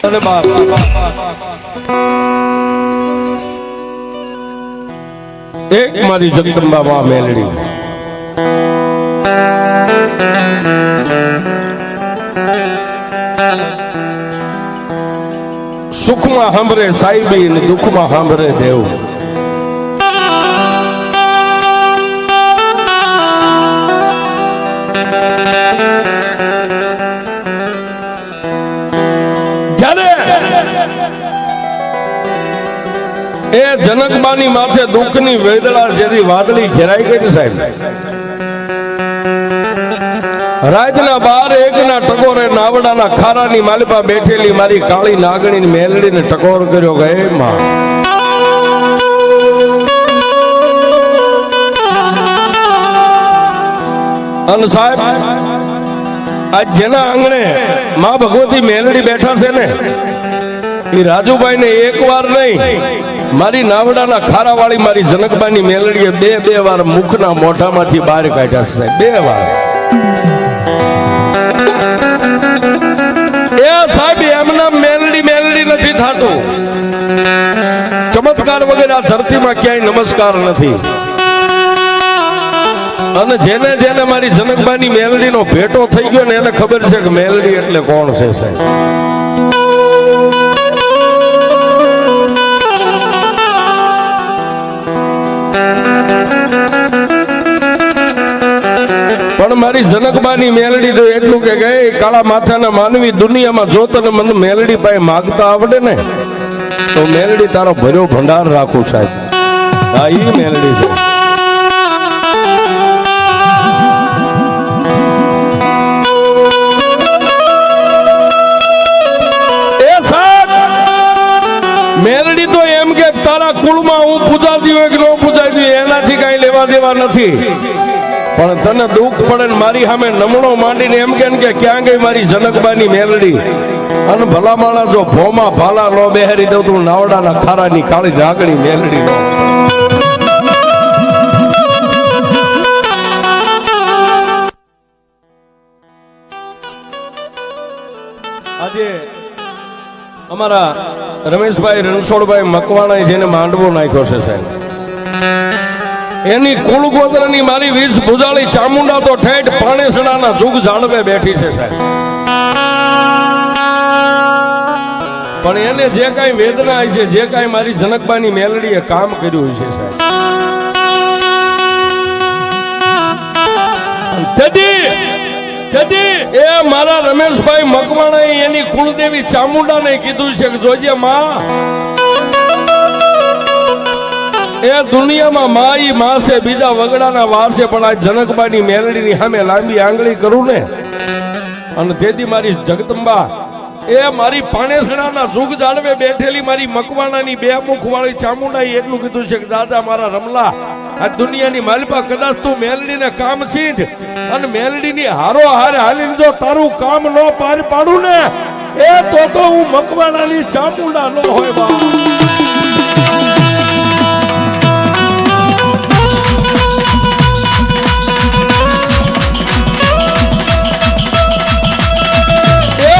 એક મારી જગદંબા માં મેલડી. સુખમાં સાંભળે સાહેબી ને દુઃખમાં સાંભળે દેવ. એ જનકબાની માથે દુઃખની વેદળા જેથી વાદળી ઘેરાઈ ગઈ સાહેબ. રાતના બાર એકના ટકોરે નાવડાના ખારાની માલિપા બેઠેલી મારી કાળી નાગણી મેલડીને ટકોર કર્યો ગયે માં. અને સાહેબ આજ જેના આંગણે માં ભગવતી મેલડી બેઠા છે ને, એ રાજુભાઈ ને એક વાર નહીં મારી નાવડાના ખારાવાળી મારી જનકબાની મેલડીએ બે બે વાર મુખના મોઢામાંથી બહાર કાઢ્યા છે સાહેબ. બે વાર. એ સાહેબ, એમના મેલડી મેલડી નથી થતું. ચમત્કાર વગર આ ધરતીમાં ક્યાંય નમસ્કાર નથી. અને જેને જેને મારી જનકબાની મેલડીનો ભેટો થઈ ગયો ને એને ખબર છે કે મેલડી એટલે કોણ છે સાહેબ. પણ મારી જનકબાની મેલડી તો એટલું કે ગઈ, કાળા માથાના માનવી દુનિયામાં જોતો ને મને મેલડી પાસે માગતા આવડે ને, તો મેલડી તારો ભર્યો ભંડાર રાખું સાહેબ. હા ઈ મેલડી છે. એમ કે તારા કુળમાં હું પૂજાતી હોય કે ન પૂજાતી એનાથી કઈ લેવા દેવા નથી. પણ તને દુઃખ પડે ને મારી સામે નમણો માંડીને એમ કે કે ક્યાં ગઈ મારી જનકબાની મેલડી? અને ભલા માણસ જો ભોમાં ભાલા નો બેહરી દઉં તું નાવડાના ખારાની કાળી ઢાંકણી મેલડી અમારા રમેશભાઈ રણછોડભાઈ મકવાણાએ જેને માંડવો નાખ્યો છે સાહેબ. એની કુળગોત્રની મારી વીજ ભુજાળી ચામુંડા તો ઠેઠ પાણેસણાના જુગ જાળવે બેઠી છે પણ એને જે કાંઈ વેદના છે, જે કાંઈ મારી જનકબાની મેલડીએ કામ કર્યું છે એ મારા રમેશભાઈ મકવાણાએ એની કુળદેવી ચામુંડાને કીધું છે કે, જોજે માં એ દુનિયામાં માઈ, માસે, બીજા વગડાના વારસે પણ આ જનકબાની મેલડીની સામે લાંબી આંગળી કરું ને. અને તેથી મારી જગદંબા, એ મારી પાણેસણાના સુખ જાળવે બેઠેલી મારી મકવાણાની બે મુખ વાળી ચામુંડાએ એટલું કીધું છે કે, દાદા, મારા રમલા, આ દુનિયાની માલિપા કદાચ તું મેલડીને કામ છીંધ અને મેલડીની હારો હારે હાલીને જો તારું કામ ન પાર પાડું ને, એ તો તો હું મકવાણાની ચામુંડા ન હોય બા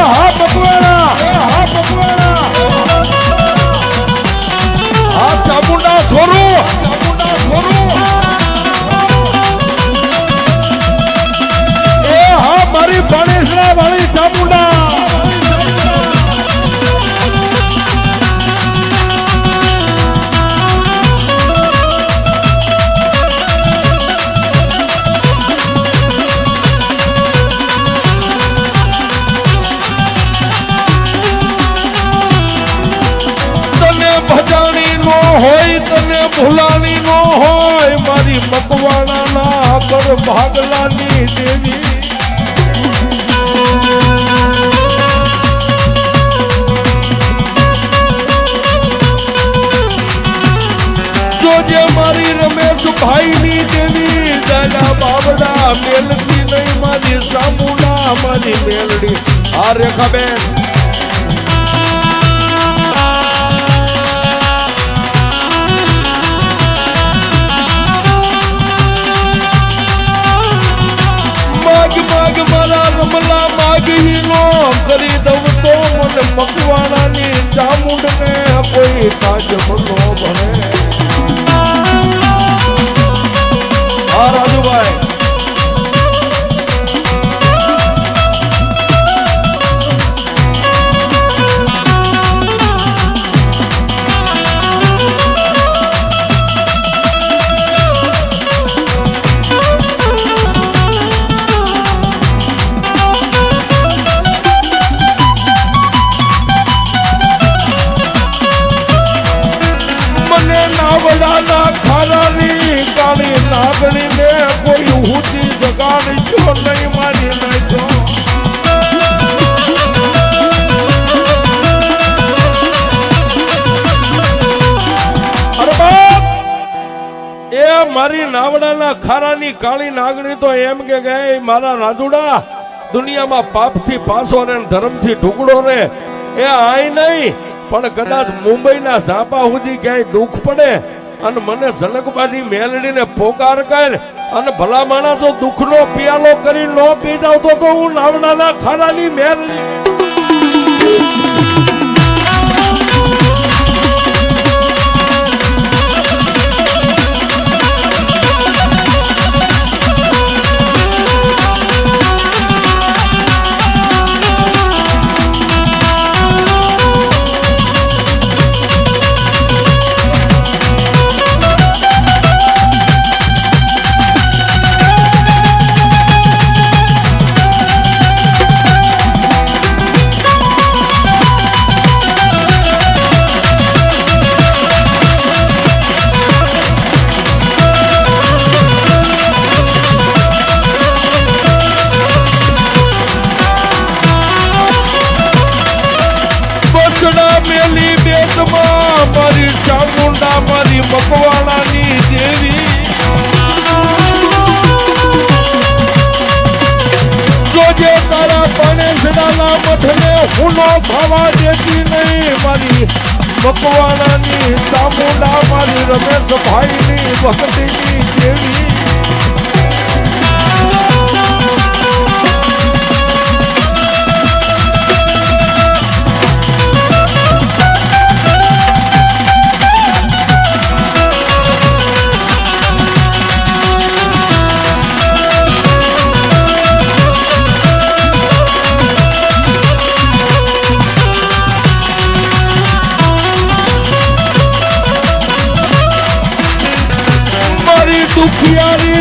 એ હા કર ભાગલાની દેવી જોજે મારી રમેશ ભાઈની દેવી દાદા બાબડા મેલતી નહીં મારી સામુડા મારી મેલડી આ રેખાબેન મકવાણાની ચામુંડને કોઈ તાજ નો ભણે નાવડાના ખારાની કાળી નાગણીને કોઈ ઊંચી જગાડશો નહીં મારી નાખો. એ મારી નાવડાના ખારાની કાળી નાગણી તો એમ કે ગઈ મારા રાજુડા, દુનિયામાં પાપથી પાસો ને ધર્મથી ટુકડો રે. એ આય નહીં. પણ કદાચ મુંબઈના ઝાપા સુધી ક્યાંય દુઃખ પડે અને મને જનકબાની મેલડીને પોકાર કર અને ભલા માણસો દુઃખનો પિયાલો કરી ન પી જાવ તો હું નાવડાના ખાડાની મેલડી મઠને હુનો થવા દેતી નહીં. મારી મકવાણાની ચામુંડા મારી રમેશભાઈની ભક્તિની દેવી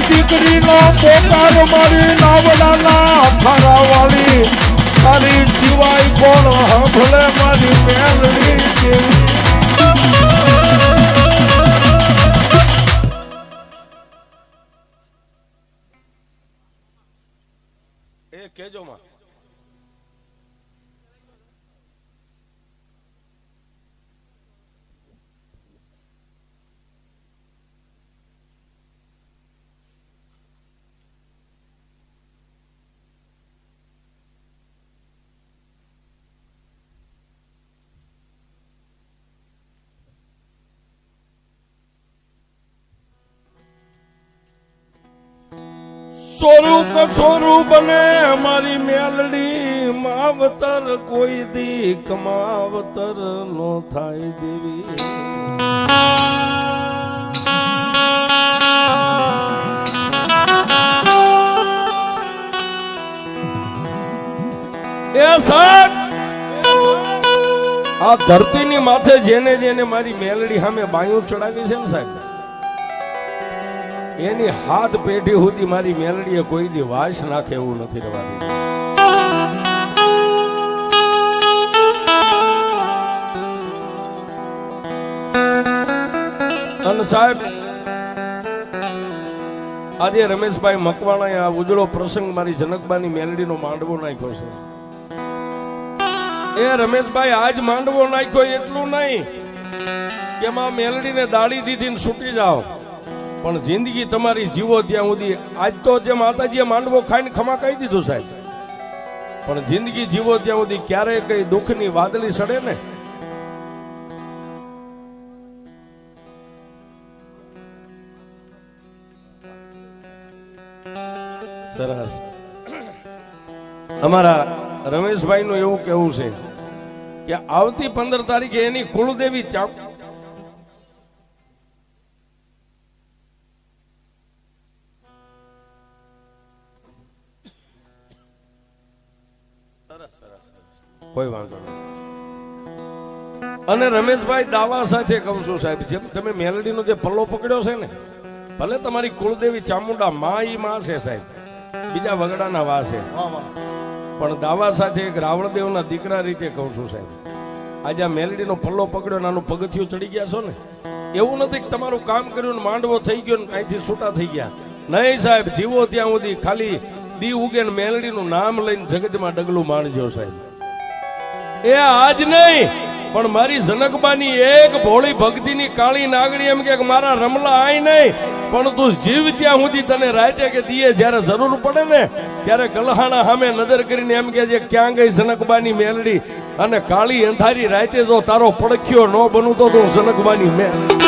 દીકરીનો પોકાર મારી નાવડાના ફરાવાળી તારી સિવાય કોણ હંભળે મારી મેલડી એ કેજો માં સોરું સ્વરૂપ ને મારી મેલડી માવતર કોઈ દી કમાવતર નો થાય દેવી. એ સાહેબ, આ ધરતીની માથે જેને જેને મારી મેલડી સામે બાયું ચડાવી છે ને સાહેબ? એની હાથ પેઢી સુધી મારી મેલડીએ કોઈ દી વાસ નાખે એવું નથી રવા અને સાહેબ, આજે રમેશભાઈ મકવાણાએ આ ઉજળો પ્રસંગ મારી જનકબાની મેલડીનો માંડવો નાખ્યો છે. એ રમેશભાઈ, આજ માંડવો નાખ્યો એટલું નહીં કે માં મેલડીને દાડી દીધી ને છૂટી જાઓ. પણ જિંદગી તમારી જીવો ત્યાં સુધી આજ તો જે માતાજીએ માંડવો ખાઈને ખમા કહી દીધું સાહેબ. પણ જિંદગી જીવો ત્યાં સુધી ક્યારેય કઈ દુઃખની વાદળી સડે ને? સરસ. અમારા રમેશભાઈ નું એવું કેવું છે કે આવતી પંદર તારીખે એની કુળદેવી ચામ કોઈ વાંધો નહીં. અને રમેશભાઈ દાવા સાથે કહું છું સાહેબ જેમ તમે મેલડીનો જે પલ્લો પકડ્યો છે ને ભલે તમારી કુળદેવી ચામુંડા માં ઈ માં છે સાહેબ બીજા વગડાના વા છે. પણ દાવા સાથે એક રાવણદેવના દીકરા રીતે કહું છું સાહેબ આજે આ મેલડીનો પલ્લો પકડ્યો નાનું પગથિયું ચડી ગયા છો ને એવું નથી કે તમારું કામ કર્યું ને માંડવો થઈ ગયો ને અહીંથી છૂટા થઈ ગયા. નહીં સાહેબ જીવો ત્યાં સુધી ખાલી દી ઉગે ને મેલડીનું નામ લઈને જગતમાં ડગલું માણજો સાહેબ. એ આજ નહીં, પણ મારી જનકબાની એક ભોળી ભક્તિની કાળી નાગડી એમ કે મારા રમલા આય નહીં, પણ તું જીવ ત્યાં સુધી તને રાતે કે દીએ જ્યારે જરૂર પડે ને, ત્યારે ગલહાણા સામે નજર કરીને એમ કે છે ક્યાં ગઈ જનકબાની મેલડી? અને કાળી અંધારી રાતે જો તારો પડખ્યો ન બનવું તો તું જનકબાની મેલ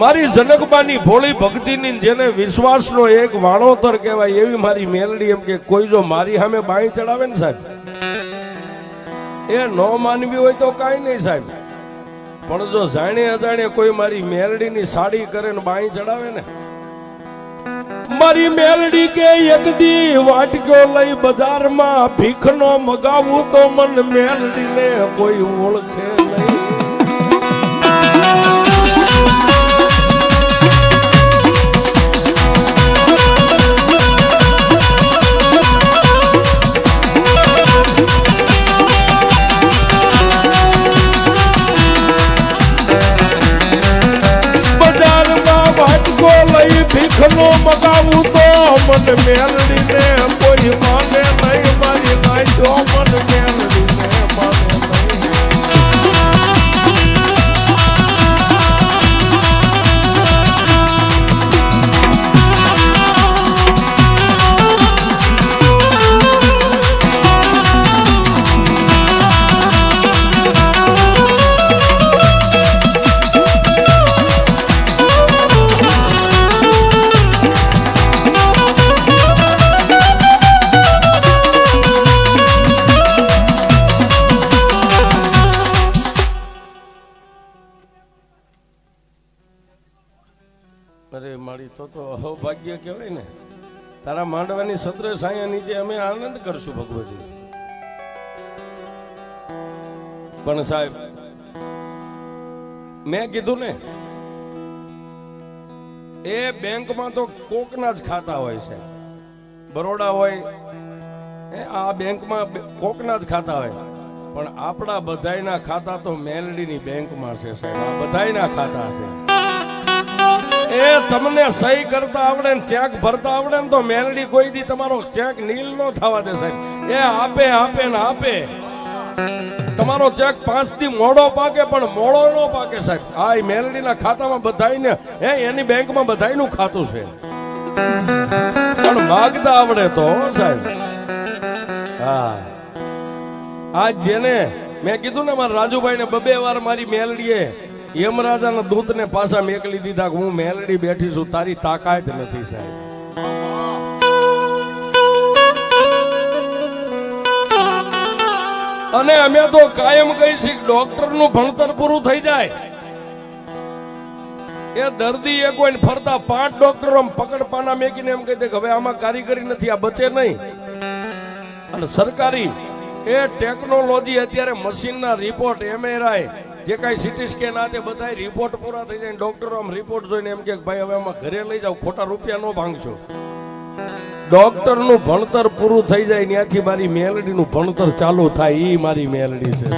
મારી જનકબાની ભોળી ભક્તિની જેને વિશ્વાસનો એક વાણોતર કહેવાય એવી મારી મેલડી એમ કે કોઈ જો મારી સામે બાઈ ચડાવે ને સાહેબ, એ ન માનવી હોય તો કાંઈ નહીં સાહેબ. પણ જો જાણે અજાણે કોઈ મારી મેલડીની સાડી કરે ને બાઈ ચડાવે ને મારી મેલડી કે એક દી વાટક્યો લઈ બજારમાં ભીખનો મગાવું તો મન મેલડીને કોઈ ઓળખે ભીખનો મન મેલડીને કોઈ માને નહીં મારી નાખ્યો મન સત્ર સાયા નીચે અમે આનંદ કરશું ભગવતી. પણ સાહેબ, મેં કીધું ને, એ બેંકમાં તો કોકના જ ખાતા હોય છે બરોડા હોય આ બેંકમાં કોકના જ ખાતા હોય. પણ આપણા બધાયના ખાતા તો મેલડીની બેંકમાં છે સાહેબ. આ બધાયના ખાતા છે. એ તમને સહી કરતા આવડે ને ચેક ભરતા આવડે ને તો મેલડી કોઈ દી તમારો ચેક નીલ નો થવા દે સાહેબ. એ આપે આપે ને આપે. તમારો ચેક પાંચથી મોડો પાકે પણ મોડો નો પાકે સાહેબ. આ એ મેલડીના ખાતામાં બધાઈને હે, એની બેંકમાં બધાયનું ખાતું છે. પણ માગતા આવડે તો સાહેબ. હા. આજ જેને, મેં કીધું ને મારા રાજુભાઈ ને બબે વાર મારી મેલડીએ યમરાજાના દૂતને પાછા મેકલી દીધા હું મેલડી બેઠી છું, તારી તાકાત નથી સાહેબ. અને અમે તો કાયમ કહી છીએ ડોક્ટરનું ભણતર પૂરું થઈ જાય. એ દર્દી એ કોઈ ફરતા પાંચ ડોક્ટરો પકડ પાના મેકીને એમ કહી દે કે હવે આમાં કારીગરી નથી, આ બચે નહીં. અને સરકારી એ ટેકનોલોજી અત્યારે મશીનના રિપોર્ટ એમઆરઆઈ જે કાંઈ સિટી સ્કેન આ તે બધા રિપોર્ટ પૂરા થઈ જાય ડોક્ટરો આમ રિપોર્ટ જોઈને એમ કે ભાઈ હવે આમાં ઘરે લઈ જાઓ, ખોટા રૂપિયા ન ભાંગશો. ડોક્ટરનું ભણતર પૂરું થઈ જાય ત્યાંથી મારી મેલડીનું ભણતર ચાલુ થાય એ મારી મેલડી છે.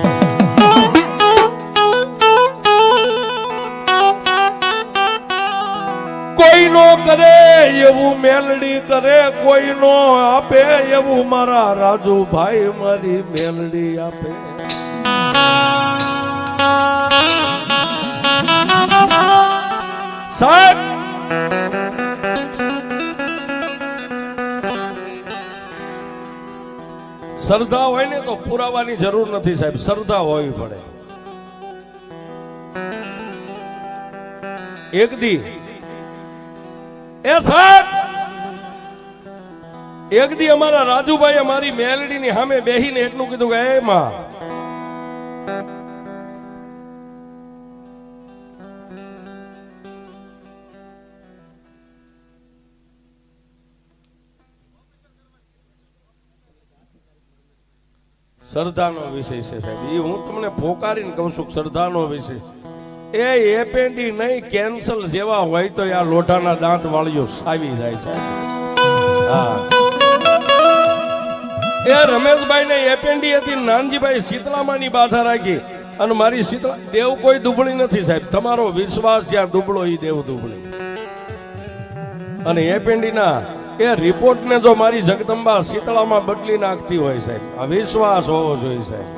કોઈનો કરે એવું મેલડી કરે કોઈનો આપે એવું મારા રાજુભાઈ મારી મેલડી આપે. સાહેબ! શ્રદ્ધા હોય ને તો પુરાવાની જરૂર નથી સાહેબ. શ્રદ્ધા હોવી પડે. એક દી. એ સાહેબ! એક દી અમારા રાજુભાઈ અમારી મેલડીની સામે બેહીને એટલું કીધું કે, એ માં શ્રદ્ધાનો વિષય છે સાહેબ. એ હું તમને પોકારીને કહું છું શ્રદ્ધાનો વિષય એ એપેન્ડી નહીં, કેન્સલ જેવા હોય તો આ લોઢાના દાંત વાળીઓ સાવી જાય છે હા. એ રમેશભાઈ ને એપેન્ડી હતી, નાનજીભાઈ શીતલામાની બાધા રાખી. અને મારી શીતલા દેવ કોઈ દુબળી નથી સાહેબ. તમારો વિશ્વાસ જ્યાં દુબળો એ દેવ દુબળી. અને એપેન્ડીના એ રિપોર્ટને જો મારી જગદંબા શીતળામાં બદલી નાખતી હોય સાહેબ, આ વિશ્વાસ હોવો જોઈએ સાહેબ.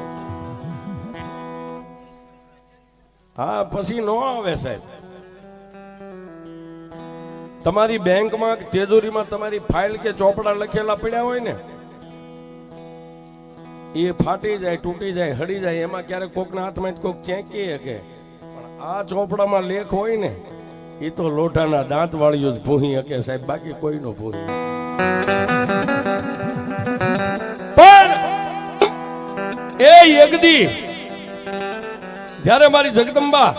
હા, પછી નો આવે સાહેબ. તમારી બેંકમાં તેજુરીમાં તમારી ફાઇલ કે ચોપડા લખેલા પડ્યા હોય ને, એ ફાટી જાય, તૂટી જાય હડી જાય, એમાં ક્યારેક કોકના હાથમાં કોક ચેંકી શકે. પણ આ ચોપડામાં લેખ હોય ને એ તો લોઢાના દાંત વાળીઓ જ ભૂહી હકે સાહેબ, બાકી કોઈ નો ભૂહી. પણ એ યગદી જ્યારે મારી જગદંબા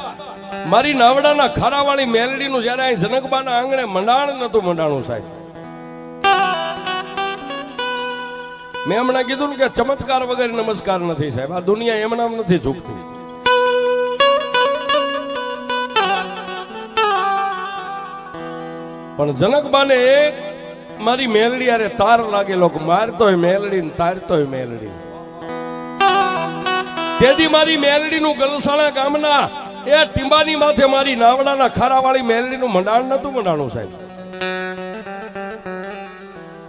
મારી નાવડાના ખારાવાળી મેલડીનું જ્યારે અહીં જનકબાના આંગણે મંડાણ નતું મંડાણું સાહેબ. મેં હમણાં કીધું ને કે ચમત્કાર વગર નમસ્કાર નથી સાહેબ. આ દુનિયા એમનામ નથી ઝૂકતી. પણ જનકબાને એક મારી મેલડી અરે તાર લાગેલો મારતોય મેલડી ને તારતોય મેલડી. તેથી મારી મેલડીનું ગલસાણા ગામના એ ટીંબાની માથે મારી નાવડાના ખારાવાળી મેલડીનું મંડાણ નતું મંડાણું સાહેબ.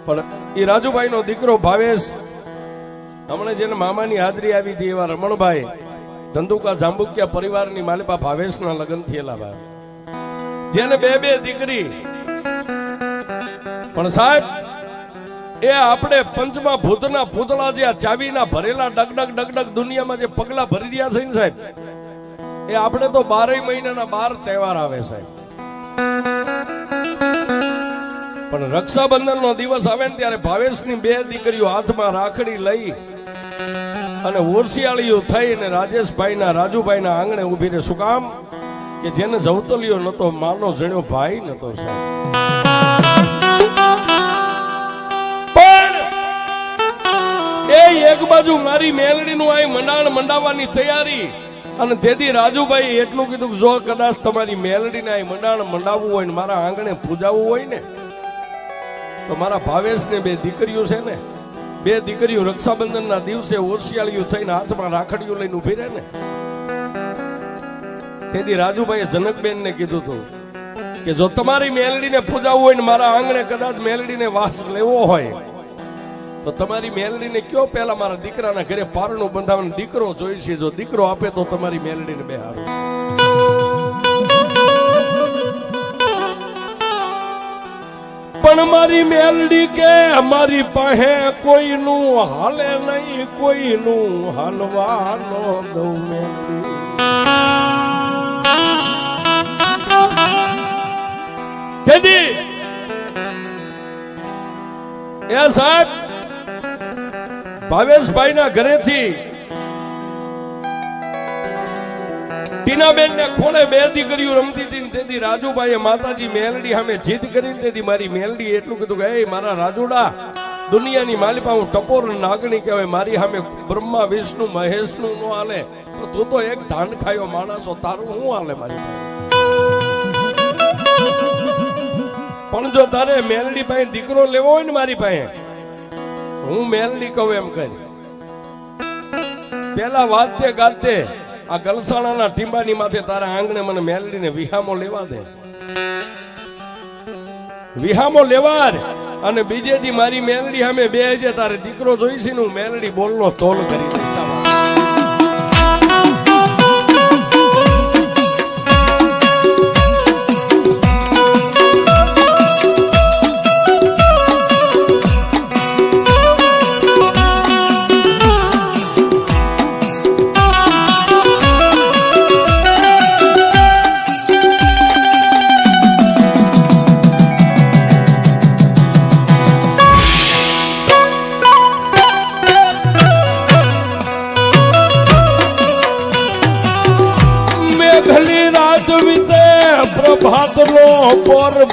પણ એ રાજુભાઈનો દીકરો ભાવેશ, હમણાં જેને મામાની હાજરી આવી હતી એવા રમણભાઈ, ધંધુકા જાંબુકિયા પરિવારની માલિપા ભાવેશના લગ્ન થયેલા ભાઈ જેને બે બે દીકરી પણ સાહેબ, એ આપણે પંચમા ભૂતના પૂતળા જે આ ચાવીના ભરેલા ડગડગ ડગડગ દુનિયામાં જે પગલા ભરી રહ્યા છે ને સાહેબ, એ આપણે તો બારેય મહિનાના બાર તહેવાર આવે સાહેબ. પણ રક્ષાબંધન નો દિવસ આવે ને ત્યારે ભાવેશની બે દીકરીઓ હાથમાં રાખડી લઈ અને ઓરસિયાળીઓ થઈ અને રાજેશભાઈના, રાજુભાઈના આંગણે ઊભી રહે. શું કામ? કે જેને જવતલિયો નતો માનો જણ્યો ભાઈ નતો સાહેબ. એક બાજુ મારી મેલડીનું આ મંડાણ મંડાવવાની તૈયારી અને તેથી રાજુભાઈ એટલું કીધું જો કદાચ તમારી મેલડીને આ મંડાણ મંડાવવું હોય ને મારા આંગણે પૂજાવવું હોય ને, તો મારા ભાવેશને બે દીકરીઓ છે ને, બે દીકરીઓ રક્ષાબંધનના દિવસે ઓરસિયાળીયું થઈને હાથમાં રાખડીઓ લઈને ઊભી રહે ને. તેથી રાજુભાઈએ જનકબેનને કીધું હતું કે જો તમારી મેલડીને પૂજાવવું હોય ને મારા આંગણે કદાચ મેલડીને વાસ લેવો હોય તો તમારી મેલડીને કયો પહેલા મારા દીકરાના ઘરે પારણું બંધાવવાનો દીકરો જોઈશે જો દીકરો આપે તો તમારી મેલડીને બેહારું પણ મારી મેલડી કે મારી પાસે કોઈનું હાલે નહીં, કોઈનું હાલવાનો દઉં મેલડી. એ સાહેબ ભાવેશભાઈના ઘરેથી ટીનાબેન ને ખોળે બે દીકરીઓ રમતી હતી ને તેથી રાજુભાઈએ માતાજી મેલડી સામે જીત કરીને તેથી મારી મેલડી એટલું કીધું કે, "એ મારા રાજુડા, દુનિયાની માલિપા, હું ટપોર નાગણી કહેવાય, મારી સામે બ્રહ્મા, વિષ્ણુ, મહેશનું નું નો હાલે. તો તું એક ધાન ખાયો માણસો, તારું શું હાલે મારી પણ જો તારે મેલડી પાસે દીકરો લેવો હોય ને મારી પાસે હું મેલડી કહું એમ કરી. પેલા વાતે ગાતે આ ગલસાણાના ટીંબાની માથે તારા આંગણે મને મેલડીને વિહામો લેવા દે. વિહામો લેવા અને બીજે દી મારી મેલડી સામે બે જે તારે દીકરો જોઈશી હું મેલડી બોલનો તોલ કરી દઈશ.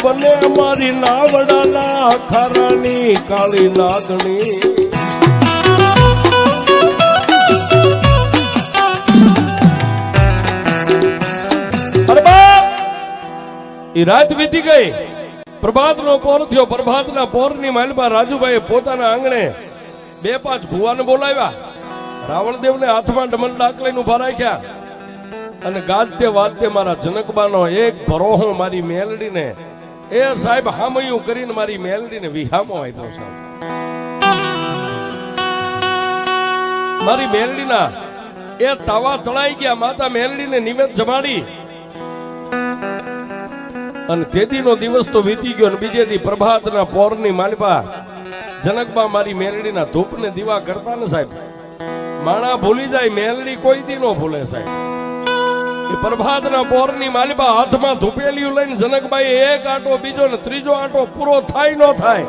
બને મારી નાવડાના ખરાની કાળી લાગણી. એ રાત વીતી ગઈ. પ્રભાત નો પોર થયો. પ્રભાત ના પોરની માલપા રાજુભાઈ પોતાના આંગણે બે પાંચ ભુવાને બોલાવ્યા. રાવણદેવ ને હાથમાં ડમણ ડાક લઈને ઊભા રાખ્યા. અને ગાજતે વાજતે મારા જનકબાનો એક ભરોહો મારી મેલડીને એ સાહેબ, હામયું કરીને મારી મેલડીને વિહામો આપ્યો સાહેબ મારી મેલડીના એ તાવા તળાઈ ગયા, માતા મેલડીને નિવેદ જમાડી. અને તેદીનો દિવસ તો વીતી ગયો અને બીજે દી પ્રભાતના પોરની માલપા જનકબા મારી મેલડીના ધૂપને દીવા કરતા ને સાહેબ. માણા ભૂલી જાય, મેલડી કોઈ દી નો ભૂલે સાહેબ. પ્રભાતના પોરની માલિબા હાથમાં ધૂપેલિયું લઈને જનકભાઈ એક આંટો, બીજો ને ત્રીજો આંટો પૂરો થાય નો થાય.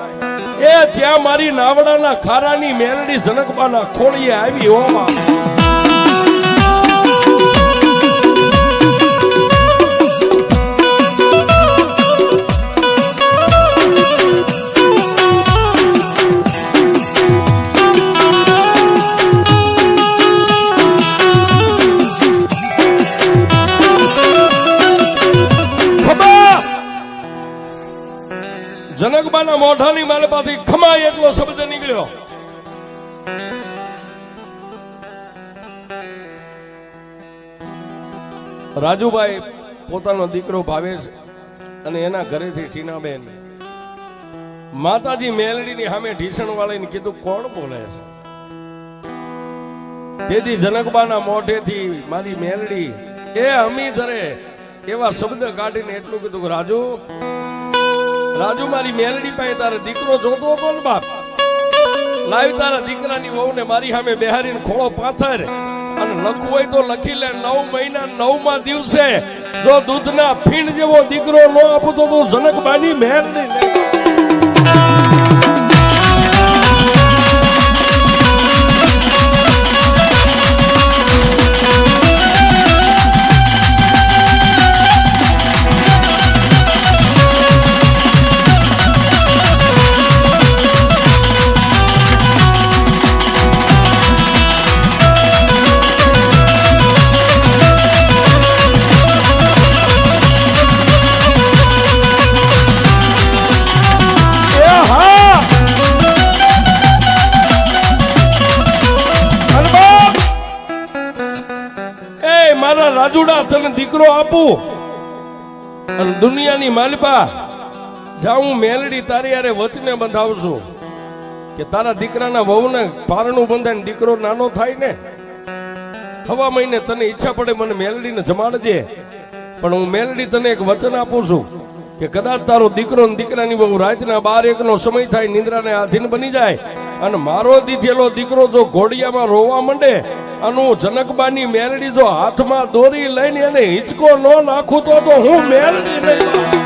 એ ત્યાં મારી નાવડાના ખારાની મેલડી જનકબાના ખોળીએ આવી હોવા રાજુભાઈ પોતાનો દીકરો ભાવેશ અને એના ઘરેથી ટીનાબેન માતાજી મેલડીની સામે ઢીસણ વાળીને કીધું, કોણ બોલે છે? તેથી જનકબાના મોઢેથી મારી મેલડી, એ અમી જરે એવા શબ્દ કાઢીને એટલું કીધું રાજુ રાજુ મારી મેલડી પાસે તારે દીકરો જોતો હતો ને બાપ. લાવી તારા દીકરાની વહુને મારી સામે બેહારીને ખોળો પાથર. અને લખવું હોય તો લખી લે નવ મહિના, નવમા દિવસે જો દૂધના ફીણ જેવો દીકરો ન આપતો તો જનકબાની મેલડી નહીં. રાજુડા તને દીકરો આપું. અને દુનિયાની માલિપા, જા હું મેલડી તારી હારે વચને બંધાવશું. કે તારા દીકરાના વહુને પારણું બંધાય દીકરો નાનો થાય ને? હવા મહિને તને ઈચ્છા પડે મને મેલડીને જમાડજે. પણ હું મેલડી તને એક વચન આપું છું કે કદાચ તારો દીકરો દીકરાની બહુ રાતના બાર એક નો સમય થાય, નિંદ્રાને આધીન બની જાય. અને મારો દીધેલો દીકરો જો ઘોડિયામાં રોવા માંડે, અને જનકબાની મેલડી જો હાથમાં દોરી લઈને એને હિંચકો ન નાખું તો હું મેલડી નહીં.